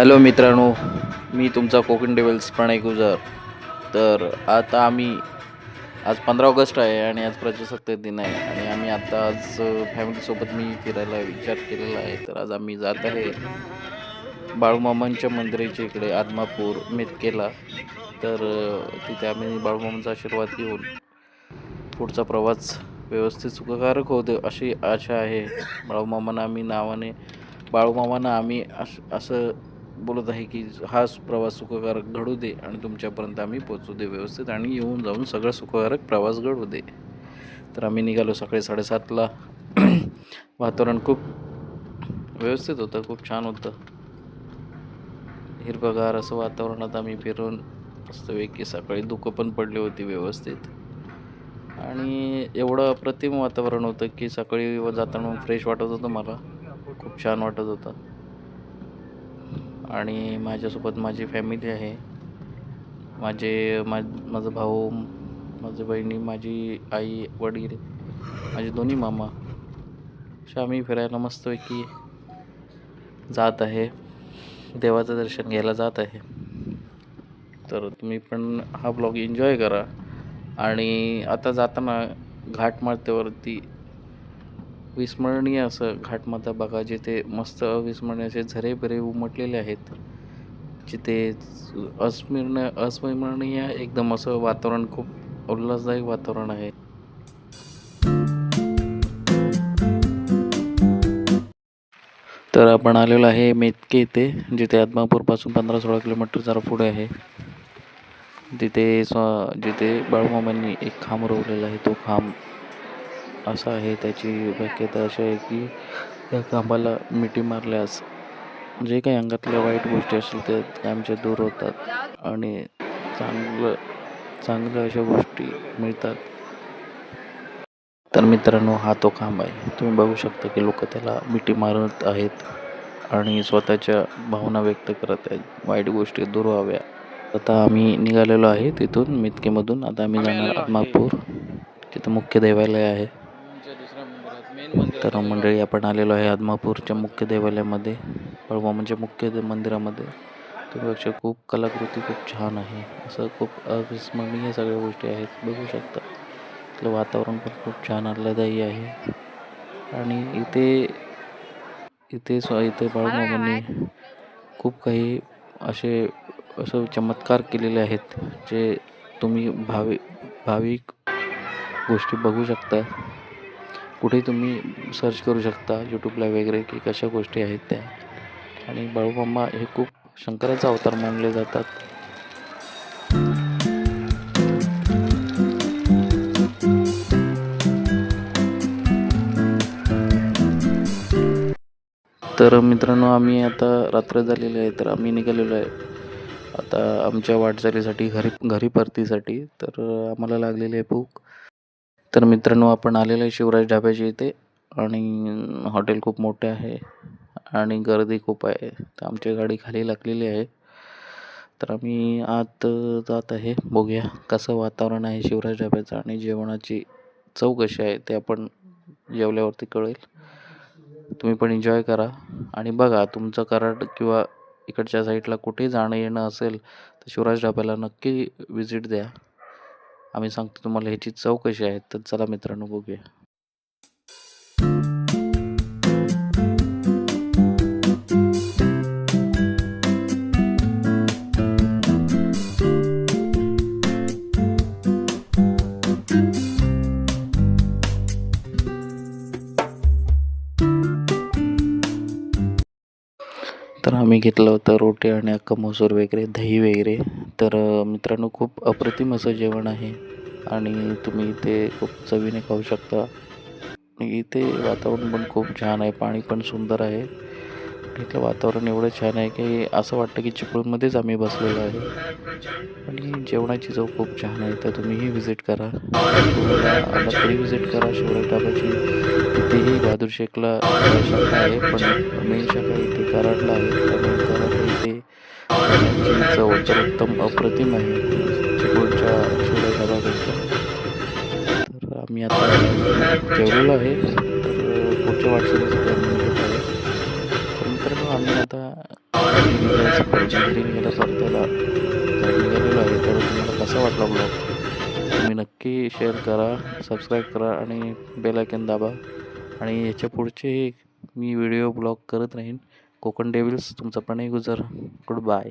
Hello मित्रांनो मी तुमचा कोकण डेव्हल्स प्रणय गुजर. तर आता आम्ही आज पंधरा ऑगस्ट आहे आणि आज प्रजासत्ताक दिन आहे आणि आम्ही आता आज फॅमिलीसोबत मी फिरायला विचार केलेला आहे. तर आज आम्ही जात आहे बाळूमामांच्या मंदिराच्या इकडे आदमापूर मेतकेला. तर तिथे आम्ही बाळूमामांचा आशीर्वाद घेऊन पुढचा प्रवास व्यवस्थित सुखकारक होते अशी आशा आहे. बाळूमामांना आम्ही नावाने बाळूमामांना आम्ही असं असं बोलत आहे की हा प्रवास सुखकारक घडू दे आणि तुमच्यापर्यंत आम्ही पोचू दे व्यवस्थित आणि येऊन जाऊन सगळं सुखकारक प्रवास घडू दे. तर आम्ही निघालो सकाळी साडेसातला. वातावरण खूप व्यवस्थित होतं खूप छान होतं. हिरवगार असं वातावरणात आम्ही फिरून मस्तपैकी सकाळी धुकं पण पडली होती व्यवस्थित. आणि एवढं अप्रतिम वातावरण होतं की सकाळी जाताना फ्रेश वाटत होतं मला. खूप छान वाटत होतं. आणि माझ्यासोबत माझी फॅमिली आहे. माझे मा माझा भाऊ माझी बहिणी माझी आई वडील माझे दोन्ही मामा. अशा आम्ही फिरायला मस्तपैकी जात आहे. देवाचं दर्शन घ्यायला जात आहे. तर तुम्ही पण हा ब्लॉग एन्जॉय करा. आणि आता जाताना घाटमाथ्यावरती विस्मरणीय असं घाटमाता बघा जिथे मस्त अविस्मरणीय असे झरे उमटलेले आहेत. जिथे अस्मरणीय अस्विमरणीय एकदम असं वातावरण खूप उल्हासदायक वातावरण आहे. तर आपण आलेलो आहे मेतके इथे जिथे आदमापूरपासून पंधरा सोळा किलोमीटर जरा पुढे आहे. तिथे स्व जिथे बाळूमामांनी एक खांब रोवलेला आहे तो खांब असा आहे त्याची व्याख्याता अशी आहे की त्या खांबाला मिठी मारल्यास जे काही अंगातल्या वाईट गोष्टी असतील त्या आमच्या दूर होतात आणि चांगलं चांगलं अशा गोष्टी मिळतात. तर मित्रांनो हा तो खांब आहे. तुम्ही बघू शकता की लोक त्याला मिठी मारत आहेत आणि स्वतःच्या भावना व्यक्त करत आहेत. वाईट गोष्टी दूर व्हाव्या. आता आम्ही निघालेलो आहे तिथून मितकेमधून. आता आम्ही जाणार आदमापूर तिथं मुख्य देवालय आहे. तर मंडळी आपण आलेलो आहे आदमापूरच्या मुख्य देवालयामध्ये बाळूमामांच्या म्हणजे मुख्य मंदिरामध्ये. तुम्हीपेक्षा खूप कलाकृती खूप छान आहे. असं खूप अविस्मरणीय सगळ्या गोष्टी आहेत. बघू शकता. इथलं वातावरण पण खूप छान आल्हादायी आहे. आणि इथे इथे स्व इथे बाळूमामांनी खूप काही असे असं चमत्कार केलेले आहेत जे तुम्ही भावी भाविक गोष्टी बघू शकता. कुठे तुम्ही सर्च करू शकता यूट्यूबला वगैरे की कशा गोष्टी आहेत त्या. आणि बाळूमामा हे खूप शंकराचा अवतार मानले जातात. तर मित्रांनो आम्ही आता रात्र झालेली आहे तर आम्ही निघालेलो आहे. आता आमच्या वाटचालीसाठी घरी घरी परतीसाठी. तर आम्हाला लागलेली आहे भूक. तर मित्रांनो आपण आलेलो आहे शिवराज ढाब्याच्या इथे आणि हॉटेल खूप मोठे आहे आणि गर्दी खूप आहे. तर आमची गाडी खाली लागलेली आहे. तर आम्ही आत जात आहे. बघूया कसं वातावरण आहे शिवराज ढाब्याचं आणि जेवणाची चव कशी आहे ते आपण जेवल्यावरती कळेल. तुम्ही पण एन्जॉय करा. आणि बघा तुमचं कराड किंवा इकडच्या साईडला कुठे जाणं येणं असेल तर शिवराज ढाब्याला नक्की व्हिजिट द्या. आम्ही सांगतो तुम्हाला ह्याची चव कशी आहे तर चला मित्रांनो बघूया. तर आम्ही घेतलं होतं रोटी आणि अख्खा मसूर वगैरे दही वगैरे. तर मित्रांनो खूप अप्रतिम असं जेवण आहे. आणि तुम्ही इथे खूप चवीने खाऊ शकता. इथे वातावरण पण खूप छान आहे. पाणी पण सुंदर आहे. इथलं वातावरण एवढं छान आहे की असं वाटतं की चिपळूणमध्येच आम्ही बसलेलो आहे. आणि जेवणाची चव खूप छान आहे तर तुम्हीही व्हिजिट करा. आता आला तरी व्हिजिट करा शिवराय टाकाची तिथेही बहादूर शेखला शाखा आहे पण मेन शाखा इथे कराडला आहे. त्यामुळे कराड इथे चव तर उत्तम अप्रतिम आहे. चिपळूणच्या शिवराय ढाबापेक्षा तर आम्ही आता जेवलेलो आहे. तर पुढच्या वाटचालीसाठी आम्ही आता ग्रीन जायचं परत गेल्या निघालेलो आहे. तर तुम्हाला कसा वाटला ब्लॉग? तुम्ही नक्की शेअर करा सबस्क्राईब करा आणि बेलायकन दाबा. आणि याच्या पुढचे मी व्हिडिओ ब्लॉग करत राहीन. कोकण डेव्हिल्स तुमचा प्रणय गुजर गुड बाय